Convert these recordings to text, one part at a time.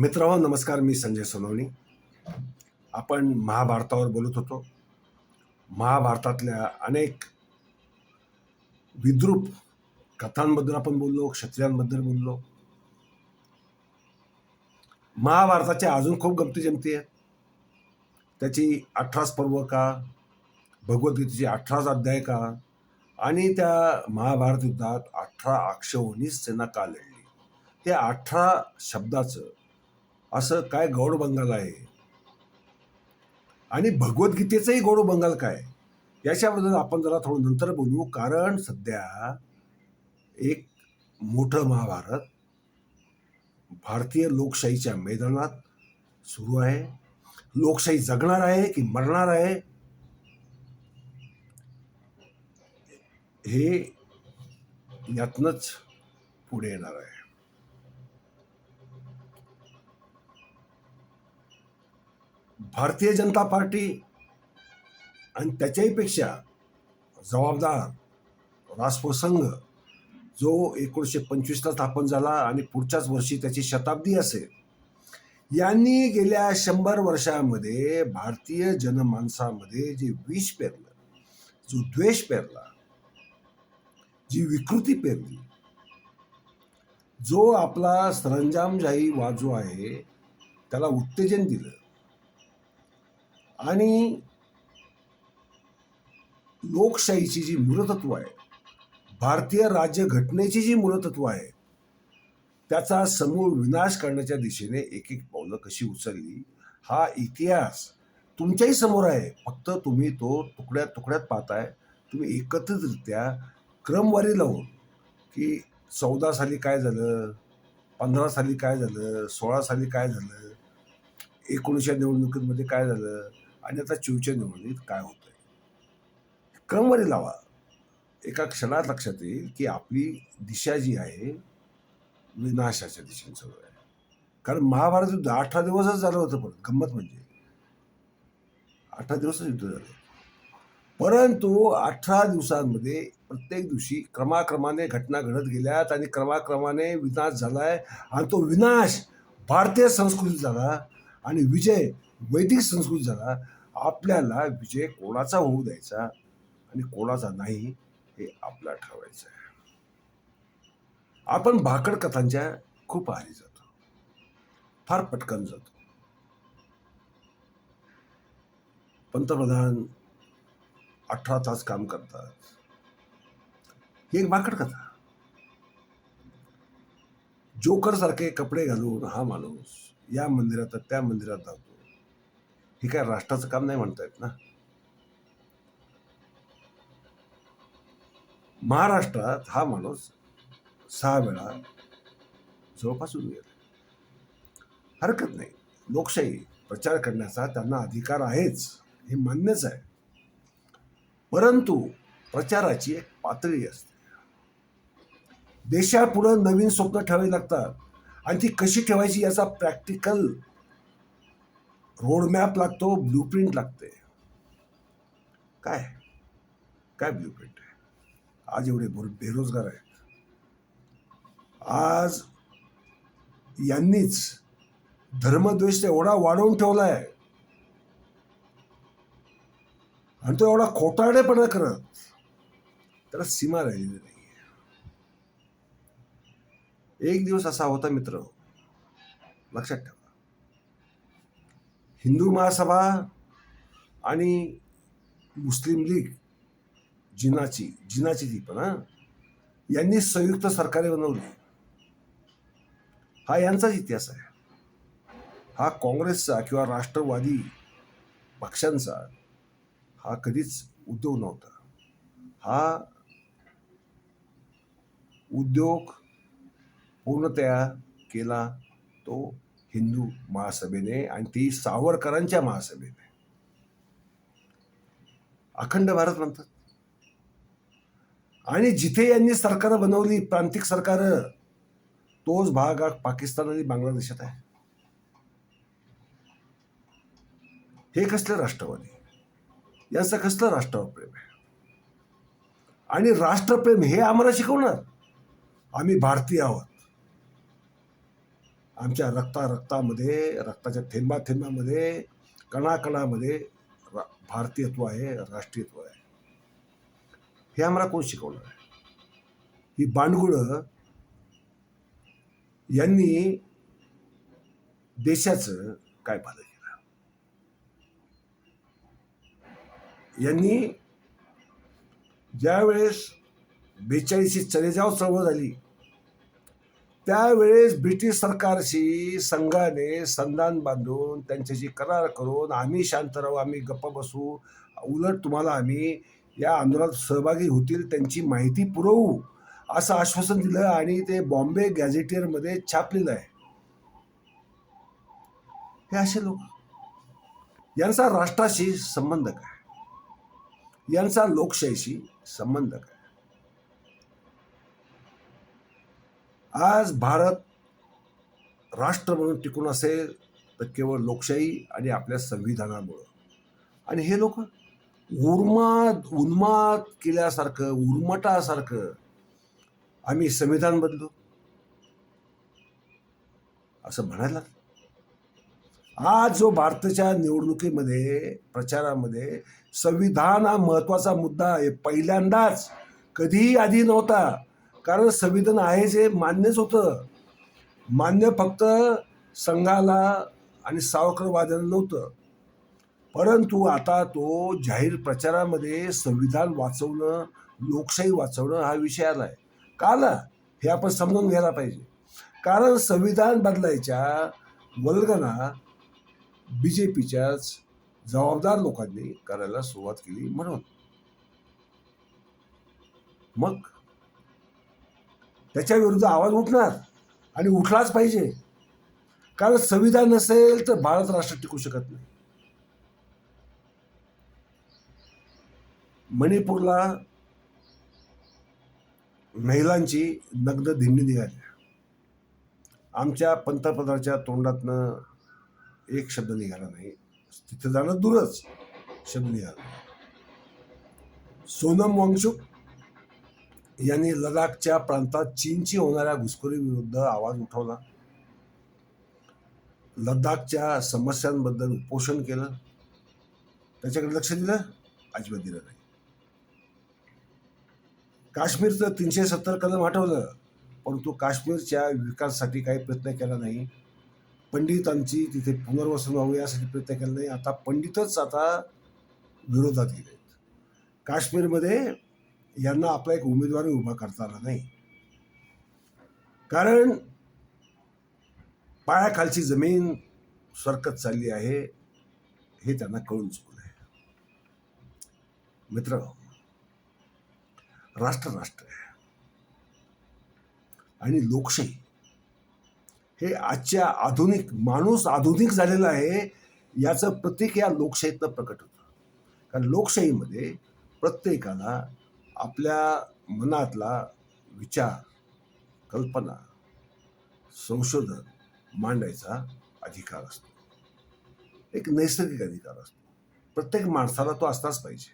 मित्रांनो नमस्कार मी संजय सोनवणी. आपण महाभारतावर बोलत होतो. महाभारतातल्या अनेक विद्रूप कथांबद्दल आपण बोललो क्षत्रियांबद्दल बोललो. महाभारताच्या अजून खूप गमती जमती आहेत त्याची अठराच पर्व का भगवद्गीतेची अठराच अध्याय का आणि त्या महाभारत युद्धात अठरा अक्षवणी सेना का लढली त्या अठरा शब्दाचं असं काय गौड बंगाल आहे? आणि भगवद्गीतेचंही गौड बंगाल काय? याच्याबद्दल आपण जरा थोडं नंतर बोलू कारण सध्या एक मोठं महाभारत भारतीय लोकशाहीच्या मैदानात सुरू आहे. लोकशाही जगणार आहे की मरणार आहे? हे यातनंच पुढे येणार आहे. भारतीय जनता पार्टी आणि त्याच्याहीपेक्षा जबाबदार राष्ट्र संघ जो एकोणीसशे पंचवीसला स्थापन झाला आणि पुढच्याच वर्षी त्याची शताब्दी असेल यांनी गेल्या शंभर वर्षामध्ये भारतीय जनमानसामध्ये जे विष पेरलं जो द्वेष पेरला जी विकृती पेरली जो आपला सरंजामशाही वाद जो आहे त्याला उत्तेजन दिलं आणि लोकशाहीची जी मूलतत्व आहे भारतीय राज्यघटनेची जी मूलतत्व आहे त्याचा समूळ विनाश करण्याच्या दिशेने एक एक पावलं कशी उचलली हा इतिहास तुमच्याही समोर आहे. फक्त तुम्ही तो तुकड्यात तुकड्यात पाहताय. तुम्ही एकत्रितरित्या क्रमवारी लावून की चौदा साली काय झालं पंधरा साली काय झालं सोळा साली काय झालं एकोणीसशे निवडणुकीमध्ये काय झालं आणि आता चिवच्या निवडणुकीत काय होतंय? क्रमवारी लावा. एका क्षणात लक्षात येईल की आपली दिशा जी आहे विनाशाच्या दिशेने सगळं आहे. कारण महाभारत युद्ध अठरा दिवसच झालं होतं पण गंमत म्हणजे. अठरा दिवसच युद्ध झालं परंतु अठरा दिवसांमध्ये प्रत्येक दिवशी क्रमाक्रमाने घटना घडत गेल्यात आणि क्रमाक्रमाने विनाश झालाय आणि तो विनाश भारतीय संस्कृती झाला आणि विजय वैदिक संस्कृती झाला. आपल्याला विजय कोणाचा होऊ द्यायचा आणि कोणाचा नाही हे आपला ठरवायचं आहे आपण भाकड कथांच्या खूप आहारी जातो. फार पटकन जातो. पंतप्रधान अठरा तास काम करतात. ही एक भाकड कथा. जोकर सारखे कपडे घालून हा माणूस या मंदिरात त्या मंदिरात जातो हे काय राष्ट्राचं काम नाही म्हणतायत ना? महाराष्ट्रात हा माणूस सहा वेळा जवळपास उभी गेला हरकत नाही. लोकशाही प्रचार करण्याचा त्यांना अधिकार आहेच हे मान्यच आहे. परंतु प्रचाराची एक पातळी असते. देशापुढं नवीन स्वप्न ठेवावी लागतात आणि ती कशी ठेवायची याचा प्रॅक्टिकल रोडमॅप लागतो ब्लूप्रिंट लागते. काय? काय ब्लूप्रिंट आहे? आज एवढे बेरोजगार आहेत. आज यांनीच धर्मद्वेष एवढा वाढवून ठेवला आहे आणि तो एवढा खोटारडेपणा करत त्याला सीमा राहिलेली नाही एक दिवस असा होता मित्र. लक्षात ठेवा. हिंदू महासभा आणि मुस्लिम लीग जिनाची जिनाची ती पण यांनी संयुक्त सरकारे बनवली. हा यांचाच इतिहास आहे. हा काँग्रेसचा किंवा राष्ट्रवादी पक्षांचा हा कधीच उद्योग नव्हता. हा उद्योग पूर्णतया केला तो हिंदू महासभेने आणि ती सावरकरांच्या महासभेने. अखंड भारत म्हणतात. आणि जिथे यांनी सरकार बनवली प्रांतिक सरकार तोच भाग हा पाकिस्तान आणि बांगलादेशात आहे. हे कसलं राष्ट्रवादी? याचं कसलं राष्ट्रावर प्रेम आहे? आणि राष्ट्रप्रेम हे आम्हाला शिकवणार. आम्ही भारतीय आहोत. आमच्या रक्ता रक्तामध्ये रक्ताच्या थेंबा थेंबामध्ये कणाकणामध्ये रा भारतीयत्व आहे राष्ट्रीयत्व आहे. हे आम्हाला कोण शिकवणार आहे ही बांडगुळं यांनी देशाचं काय भालं केलं? यांनी ज्यावेळेस बेचाळीसची चलेजाव चळवळ झाली त्यावेळेस ब्रिटिश सरकारशी संघाने संधान बांधून त्यांच्याशी करार करून आम्ही शांत राहू आम्ही गप्प बसू उलट तुम्हाला आम्ही या आंदोलनात सहभागी होतील त्यांची माहिती पुरवू असं आश्वासन दिलं आणि ते बॉम्बे गॅझेटियरमध्ये छापलेलं आहे. हे असे लोक यांचा राष्ट्राशी संबंध काय? यांचा लोकशाहीशी संबंध काय? आज भारत राष्ट्र म्हणून टिकून असेल तर केवळ लोकशाही आणि आपल्या संविधानामुळं. आणि हे लोक उर्माद उन्माद केल्यासारखं उर्मटासारखं आम्ही संविधान बदलू. असं म्हणायला आज जो भारताच्या निवडणुकीमध्ये प्रचारामध्ये संविधान हा महत्त्वाचा मुद्दा आहे पहिल्यांदाच कधीही आधी नव्हता. कारण संविधान आहे जे मान्यच होतं. मान्य फक्त संघाला आणि सावरकरवाद्यांना नव्हतं. परंतु आता तो जाहीर प्रचारामध्ये संविधान वाचवणं लोकशाही वाचवणं हा विषय आला आहे का आला हे आपण समजून घ्यायला पाहिजे. कारण संविधान बदलायच्या वल्गना बी जे पीच्याच जबाबदार लोकांनी करायला सुरुवात केली म्हणून. मग? त्याच्या विरुद्ध आवाज उठणार आणि उठलाच पाहिजे. कारण संविधान नसेल तर भारत राष्ट्र टिकू शकत नाही. मणिपूरला महिलांची नग्न धिंडी निघाली. आमच्या पंतप्रधानाच्या तोंडातनं एक शब्द निघाला नाही. तिथं जाणं दूरच शब्द निघाला सोनम वांगचुक यांनी लडाखच्या प्रांतात चीनची होणाऱ्या घुसखोरी विरुद्ध आवाज उठवला. लडाखच्या समस्यांबद्दल उपोषण केलं. त्याच्याकडे लक्ष दिलं अजिबात दिलं नाही. काश्मीरचं तीनशे सत्तर कलम हटवलं परंतु काश्मीरच्या विकासासाठी काही प्रयत्न केला नाही. पंडितांची तिथे पुनर्वसन व्हावं यासाठी प्रयत्न केला नाही. आता पंडितच आता विरोधात गेले काश्मीरमध्ये यांना आपला एक उमेदवारी उभा करता आला नाही. कारण पायाखालची जमीन सरकत चालली आहे हे त्यांना कळून चुकलं आहे. मित्र राष्ट्र राष्ट्र आहे. आणि लोकशाही हे आजच्या आधुनिक माणूस आधुनिक झालेला आहे याचं प्रतीक या लोकशाहीतनं प्रकट होतं. कारण लोकशाहीमध्ये प्रत्येकाला आपल्या मनातला विचार कल्पना संशोधन मांडायचा अधिकार असतो. एक नैसर्गिक अधिकार असतो. प्रत्येक माणसाला तो असलाच पाहिजे.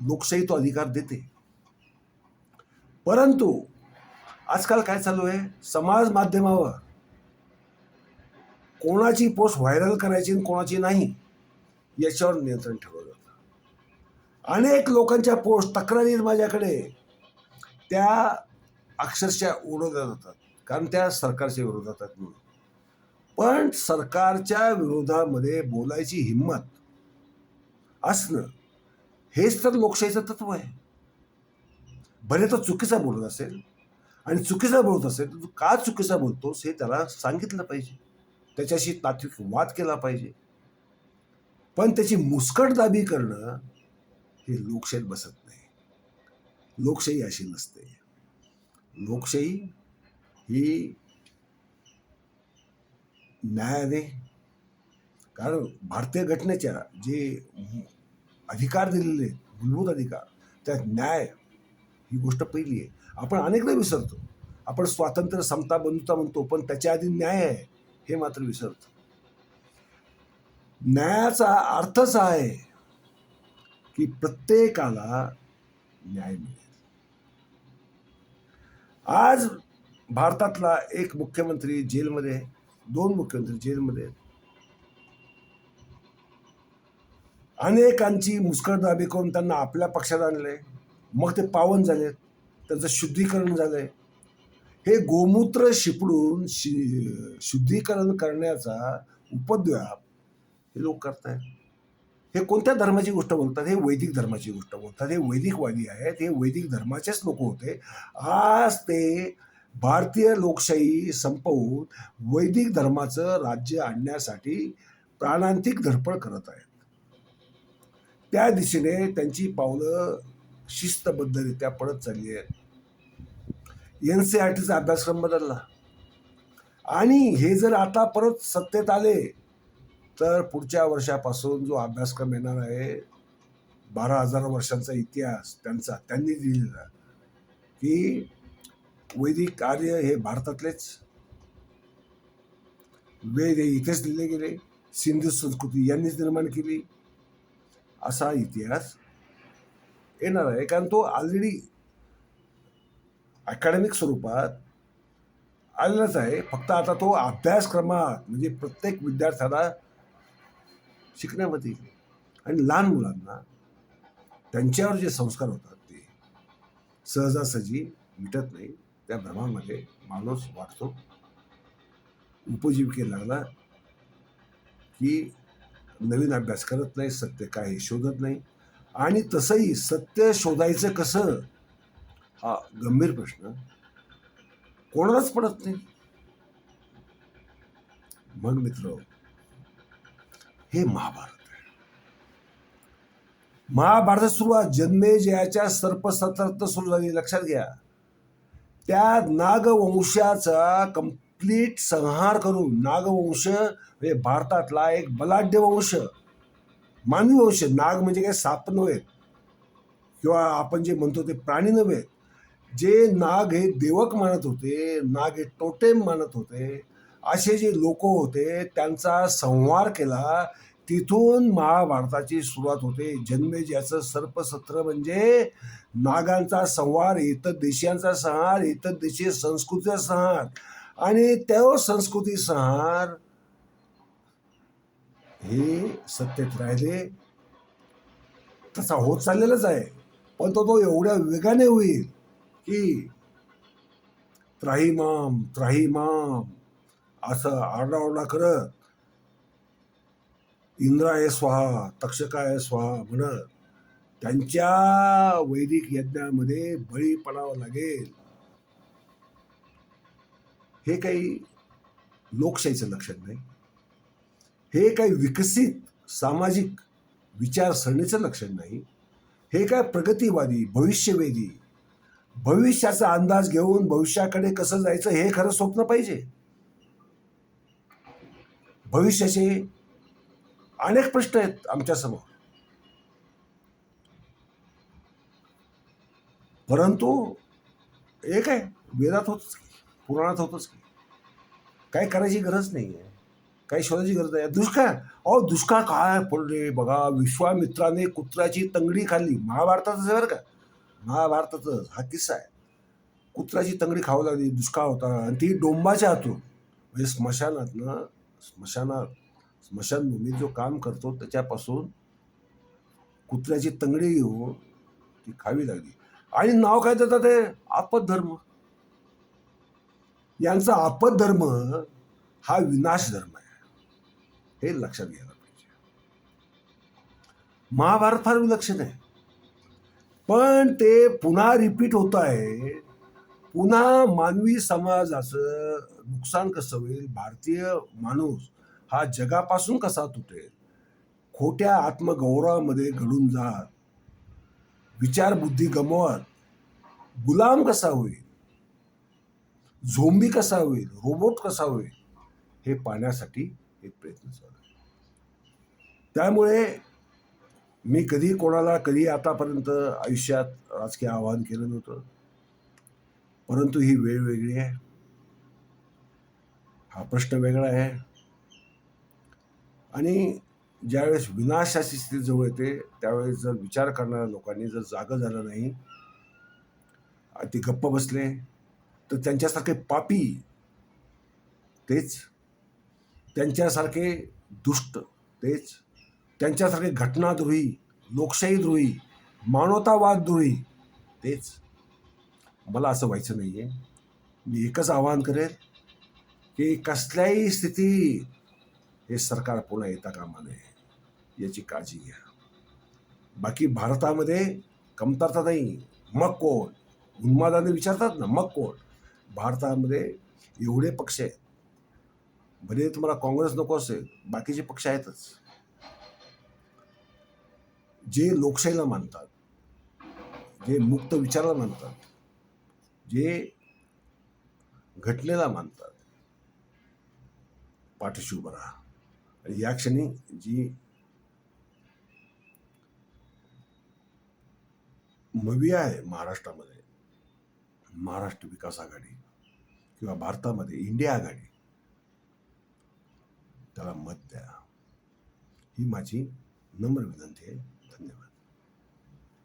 लोकशाही तो अधिकार देते. परंतु आजकाल काय चालू आहे? समाज माध्यमावर कोणाची पोस्ट व्हायरल करायची आणि कोणाची नाही याच्यावर नियंत्रण ठेवलं जातं. अनेक लोकांच्या पोस्ट तक्रारी माझ्याकडे. त्या अक्षरशः उडवल्या जातात. कारण त्या सरकारच्या विरोधात आहेत म्हणून. पण सरकारच्या विरोधामध्ये बोलायची हिंमत असणं हेच तर लोकशाहीचं तत्व आहे. भले तो चुकीचा बोलत असेल आणि चुकीचा बोलत असेल तर तू का चुकीचा बोलतोस हे त्याला सांगितलं पाहिजे. त्याच्याशी तात्विक वाद केला पाहिजे. पण त्याची मुस्कटदाबी करणं हे लोकशाहीत बसत नाही. लोकशाही अशी नसते. लोकशाही ही न्यायाने कारण भारतीय घटनेच्या जे अधिकार दिलेले आहेत, मूलभूत अधिकार त्यात न्याय ही गोष्ट पहिली आहे. आपण अनेकदा विसरतो. आपण स्वातंत्र्य समता बंधुता म्हणतो पण त्याच्या आधी न्याय आहे हे मात्र विसरतो. न्यायाचा अर्थच आहे की प्रत्येकाला न्याय मिळेल. आज भारतातला एक मुख्यमंत्री जेलमध्ये दोन मुख्यमंत्री जेलमध्ये अनेकांची मुस्कळदाबी करून त्यांना आपल्या पक्षात आणले मग ते पावन झाले त्यांचं शुद्धीकरण झालंय. हे गोमूत्र शिपडून शि शुद्धीकरण करण्याचा उपद्व्याप हे लोक करतायत. हे कोणत्या धर्माची गोष्ट बोलतात? हे वैदिक धर्माची गोष्ट बोलतात. हे वैदिकवादी आहेत. हे वैदिक धर्माचेच लोक होते. आज ते भारतीय लोकशाही संपवून वैदिक धर्माचं राज्य आणण्यासाठी प्राणांतिक धडपड करत आहेत. त्या दिशेने त्यांची पावलं शिस्तबद्धरित्या पडत चालली आहेत. एन सी आर टीचा अभ्यासक्रम बदलला. आणि हे जर आता परत सत्तेत आले तर पुढच्या वर्षापासून जो अभ्यासक्रम येणार आहे बारा हजार वर्षांचा इतिहास त्यांचा त्यांनी दिलेला की वैदिक कार्य हे भारतातलेच. वेद हे इथेच लिहिले गेले सिंधू संस्कृती यांनीच निर्माण केली. असा इतिहास येणार आहे कारण तो ऑलरेडी अकॅडमिक स्वरूपात आलेलाच आहे. फक्त आता तो अभ्यासक्रमात म्हणजे प्रत्येक विद्यार्थ्याला शिकण्यामध्ये. आणि लहान मुलांना त्यांच्यावर जे संस्कार होतात ते सहजासहजी मिटत नाही. त्या भ्रमामध्ये माणूस वाटतो उपजीविके लागला की नवीन अभ्यास करत नाही सत्य काय हे शोधत नाही. आणि तसंही सत्य शोधायचं कसं? हा गंभीर प्रश्न कोणालाच पडत नाही. मग मित्र हे महाभारत आहे. महाभारत सुरुवात जन्मे जयाच्या सर्पसत्रात सुरू झाली लक्षात घ्या. त्या नागवंशाचा कंप्लीट संहार करून नागवंश म्हणजे भारतातला एक बलाढ्य वंश मानवी वंश नाग म्हणजे काय साप नव्हे किंवा आपण जे म्हणतो ते प्राणी नव्हे जे नाग हे देवक मानत होते नाग हे टोटेम मानत होते असे जे लोक होते त्यांचा संहार केला तिथून महाभारताची सुरुवात होते. जन्मेजयाचं सर्पसत्र म्हणजे नागांचा संहार इतर देशांचा संहार इतर देशीय संस्कृतीचा संहार. आणि त्या संस्कृती संहार हे सत्तेत राहिले. तसा होत चाललेलाच आहे. पण तो तो एवढ्या वेगाने होईल की त्राहिमाम त्राहिमाम असं आरडाओरडा करत इंद्राय स्वाहा तक्षकाय स्वाहा म्हणत त्यांच्या वैदिक यज्ञामध्ये बळी पडावं लागेल. हे काही लोकशाहीचं लक्षण नाही. हे काही विकसित सामाजिक विचारसरणीचं लक्षण नाही. हे काय प्रगतीवादी भविष्यवेदी भविष्याचा अंदाज घेऊन भविष्याकडे कसं जायचं हे खरं स्वप्न पाहिजे. भविष्याचे अनेक प्रश्न आहेत आमच्यासमोर परंतु एक आहे वेदात होतच की पुराणात होतच की. काय करायची गरज नाही आहे काही शोधायची गरज नाही दुष्काळ अहो दुष्काळ काय पडले बघा विश्वामित्राने कुत्र्याची तंगडी खाल्ली. महाभारतातच बरं का? महाभारतातच हा किस्सा आहे. कुत्र्याची तंगडी खावं लागली दुष्काळ होता. आणि ती डोंबाच्या हातून म्हणजे स्मशानातनं स्मशानात स्मशानभूमीत जो काम करतो त्याच्यापासून कुत्र्याची तंगडी घेऊन ती खावी लागली. आणि नाव काय देतात ते? आपत धर्म यांचा आपत धर्म हा विनाश धर्म आहे. हे लक्षात घ्यायला पाहिजे. महाभारत फार विलक्षण आहे. पण ते पुन्हा रिपीट होत आहे. पुन्हा मानवी समाजाचं नुकसान कसं होईल? भारतीय माणूस हा जगापासून कसा तुटेल? खोट्या आत्मगौरवामध्ये घडून जात विचारबुद्धी गमवत गुलाम कसा होईल? झोंबी कसा होईल? रोबोट कसा होईल? हे पाहण्यासाठी हे प्रयत्न चालू आहे. त्यामुळे मी कधी कोणाला कधी आतापर्यंत आयुष्यात राजकीय आवाहन केलं नव्हतं. परंतु ही वेळ वेगळी आहे. हा प्रश्न वेगळा आहे. आणि ज्यावेळेस विनाशाची स्थिती जवळ येते त्यावेळेस जर विचार करणाऱ्या लोकांनी जर जागं झालं नाही ते गप्प बसले तर त्यांच्यासारखे पापी तेच. त्यांच्यासारखे दुष्ट तेच. त्यांच्यासारखे घटनाद्रोही लोकशाहीद्रोही मानवतावादद्रोही तेच. मला असं व्हायचं नाही आहे मी एकच आवाहन करेल की कसल्याही स्थिती हे सरकार पुन्हा येता कामा नये याची काळजी घ्या. बाकी भारतामध्ये कमतरता नाही मग कोण? उन्मादाने विचारतात ना मग कोण? भारतामध्ये एवढे पक्ष आहेत. भले तुम्हाला काँग्रेस नको असेल बाकीचे पक्ष आहेतच. जे लोकशाहीला मानतात जे मुक्त विचाराला मानतात जे घटनेला मानतात पाठीशी उभं राहा. आणि या क्षणी जी मविया आहे महाराष्ट्रामध्ये महाराष्ट्र विकास आघाडी किंवा भारतामध्ये इंडिया आघाडी त्याला मत द्या. ही माझी नम्र विनंती आहे.